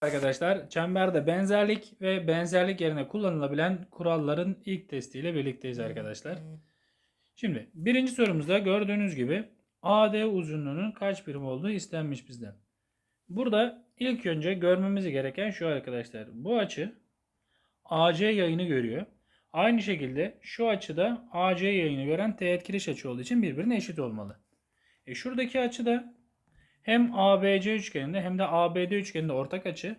Arkadaşlar çemberde benzerlik ve benzerlik yerine kullanılabilen kuralların ilk testiyle birlikteyiz arkadaşlar. Şimdi birinci sorumuzda gördüğünüz gibi AD uzunluğunun kaç birim olduğu istenmiş bizden. Burada ilk önce görmemiz gereken şu arkadaşlar. Bu açı AC yayını görüyor. Aynı şekilde şu açıda AC yayını gören teğet kiriş açı olduğu için birbirine eşit olmalı. E şuradaki açı da hem ABC üçgeninde hem de ABD üçgeninde ortak açı.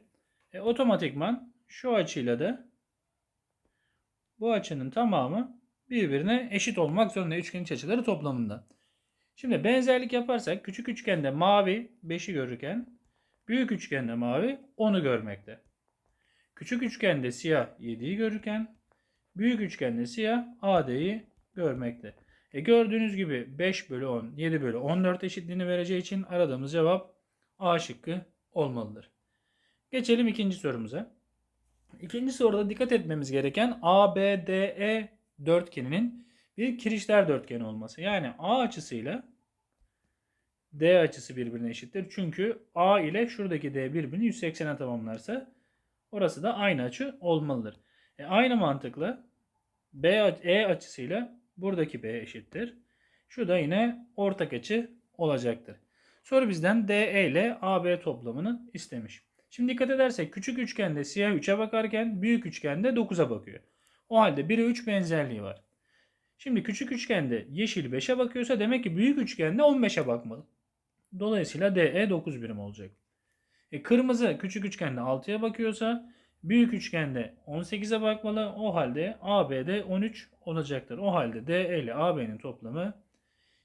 E, otomatikman şu açıyla da bu açının tamamı birbirine eşit olmak zorunda üçgen iç açıları toplamında. Şimdi benzerlik yaparsak küçük üçgende mavi 5'i görürken büyük üçgende mavi 10'u görmekte. Küçük üçgende siyah 7'yi görürken büyük üçgende siyah AD'yi görmekte. E gördüğünüz gibi 5 bölü 10, 7 bölü 14 eşitliğini vereceği için aradığımız cevap A şıkkı olmalıdır. Geçelim ikinci sorumuza. İkinci soruda dikkat etmemiz gereken ABDE dörtgeninin bir kirişler dörtgeni olması. Yani A açısıyla D açısı birbirine eşittir. Çünkü A ile şuradaki D birbirini 180'e tamamlarsa orası da aynı açı olmalıdır. E aynı mantıkla B E açısıyla buradaki B eşittir. Şu da yine ortak açı olacaktır. Soru bizden DE ile AB toplamını istemiş. Şimdi dikkat edersek küçük üçgende siyah 3'e bakarken büyük üçgende 9'a bakıyor. O halde 1'e 3 benzerliği var. Şimdi küçük üçgende yeşil 5'e bakıyorsa demek ki büyük üçgende 15'e bakmalı. Dolayısıyla DE 9 birim olacak. E, kırmızı küçük üçgende 6'ya bakıyorsa büyük üçgende 18'e bakmalı. O halde AB'de 13 olacaktır. O halde DE ile AB'nin toplamı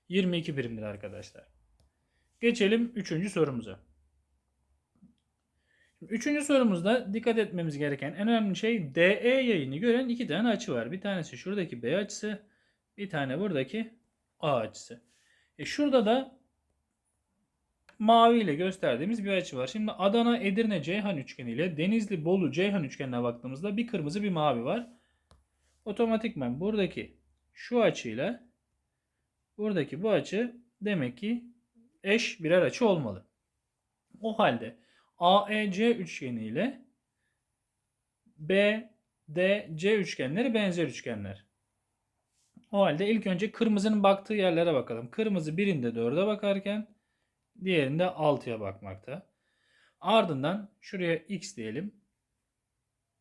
22 birimdir arkadaşlar. Geçelim 3. sorumuza. Üçüncü sorumuzda dikkat etmemiz gereken en önemli şey DE yayını gören iki tane açı var. Bir tanesi şuradaki B açısı, bir tane buradaki A açısı. E şurada da mavi ile gösterdiğimiz bir açı var. Şimdi Adana Edirne Ceyhan üçgeni ile Denizli Bolu Ceyhan üçgenine baktığımızda bir kırmızı bir mavi var. Otomatikman buradaki şu açıyla buradaki bu açı demek ki eş birer açı olmalı. O halde AEC üçgeni ile BDC üçgenleri benzer üçgenler. O halde ilk önce kırmızının baktığı yerlere bakalım. Kırmızı birinde 4'e bakarken diğerinde 6'ya bakmakta. Ardından şuraya x diyelim.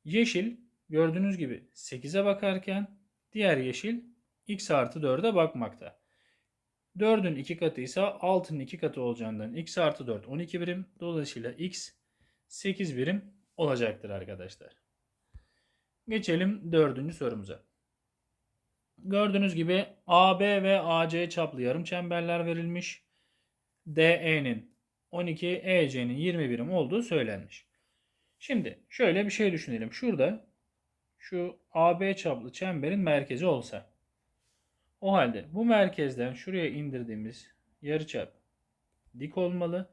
Yeşil gördüğünüz gibi 8'e bakarken diğer yeşil x artı 4'e bakmakta. 4'ün 2 katı ise 6'nın 2 katı olacağından x artı 4 12 birim. Dolayısıyla x 8 birim olacaktır arkadaşlar. Geçelim dördüncü sorumuza. Gördüğünüz gibi AB ve AC çaplı yarım çemberler verilmiş. DE'nin 12, EC'nin 20 birim olduğu söylenmiş. Şimdi şöyle bir şey düşünelim. Şurada şu AB çaplı çemberin merkezi olsa. O halde bu merkezden şuraya indirdiğimiz yarıçap dik olmalı.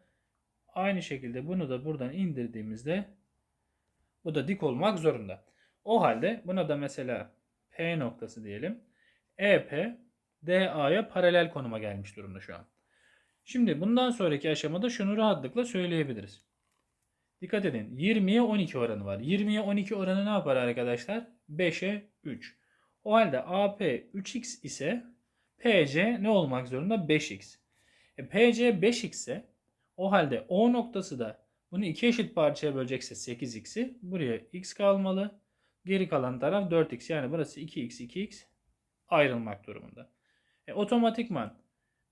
Aynı şekilde bunu da buradan indirdiğimizde bu da dik olmak zorunda. O halde buna da mesela P noktası diyelim. EP DA'ya paralel konuma gelmiş durumda şu an. Şimdi bundan sonraki aşamada şunu rahatlıkla söyleyebiliriz. Dikkat edin 20'ye 12 oranı var. 20'ye 12 oranı ne yapar arkadaşlar? 5'e 3. O halde AP 3x ise PC ne olmak zorunda? 5x. E, PC 5x ise o halde O noktası da bunu iki eşit parçaya bölecekse 8x'i buraya x kalmalı. Geri kalan taraf 4x yani burası 2x 2x ayrılmak durumunda. E, otomatikman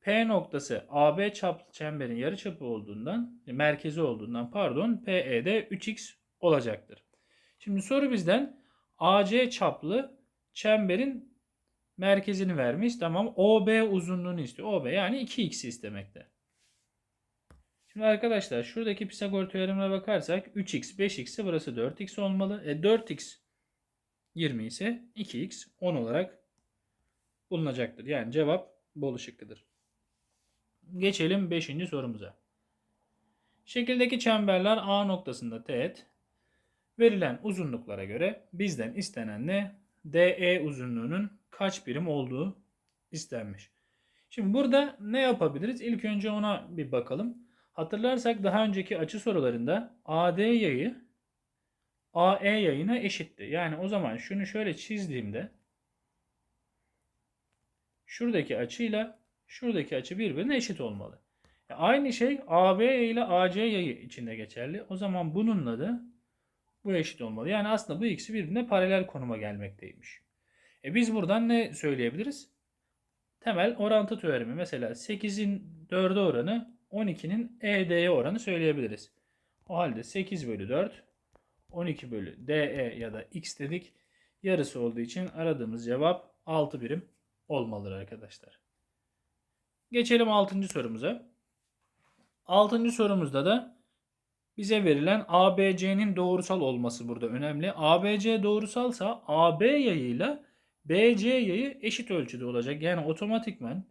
P noktası AB çaplı çemberin yarıçapı olduğundan, e, merkezi olduğundan pardon PE'de 3x olacaktır. Şimdi soru bizden AC çaplı çemberin merkezini vermiş. Tamam. OB uzunluğunu istiyor. OB yani 2x istemekte. Şimdi arkadaşlar şuradaki Pisagor teoremine bakarsak 3x 5x ise burası 4x olmalı. E 4x 20 ise 2x 10 olarak bulunacaktır. Yani cevap Bolu şıkkıdır. Geçelim 5. sorumuza. Şekildeki çemberler A noktasında teğet. Verilen uzunluklara göre bizden istenen ne? DE uzunluğunun kaç birim olduğu istenmiş. Şimdi burada ne yapabiliriz? İlk önce ona bir bakalım. Hatırlarsak daha önceki açı sorularında AD yayı AE yayına eşitti. Yani o zaman şunu şöyle çizdiğimde şuradaki açıyla şuradaki açı birbirine eşit olmalı. E, Aynı şey AB ile AC yayı içinde geçerli. O zaman bununla da bu eşit olmalı. Yani aslında bu ikisi birbirine paralel konuma gelmekteymiş. E biz buradan ne söyleyebiliriz? Temel orantı teoremi. Mesela 8'in 4'e oranı 12'nin ED'ye oranı söyleyebiliriz. O halde 8 bölü 4 12 bölü DE ya da X dedik. Yarısı olduğu için aradığımız cevap 6 birim olmalıdır arkadaşlar. Geçelim 6. sorumuza. 6. sorumuzda da bize verilen ABC'nin doğrusal olması burada önemli. ABC doğrusalsa AB yayıyla BC yayı eşit ölçüde olacak. Yani otomatikman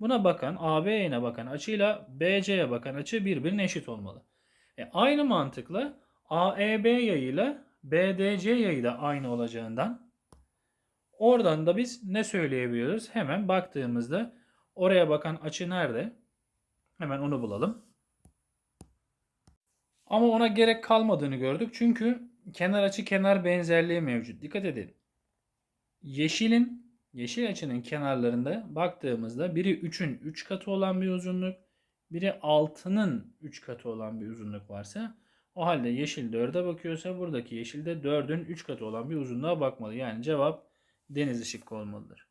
buna bakan AB yayına bakan açıyla BC'ye bakan açı birbirine eşit olmalı. E, aynı mantıkla AEB yayıyla BDC yayı da aynı olacağından oradan da biz ne söyleyebiliyoruz? Hemen baktığımızda oraya bakan açı nerede? Hemen onu bulalım. Ama ona gerek kalmadığını gördük. Çünkü kenar açı kenar benzerliği mevcut. Dikkat edin. Yeşilin yeşil açının kenarlarında baktığımızda biri 3'ün 3 katı olan bir uzunluk, biri 6'nın 3 katı olan bir uzunluk varsa o halde yeşil 4'e bakıyorsa buradaki yeşil de 4'ün 3 katı olan bir uzunluğa bakmalı. Yani cevap deniz ışık olmalıdır.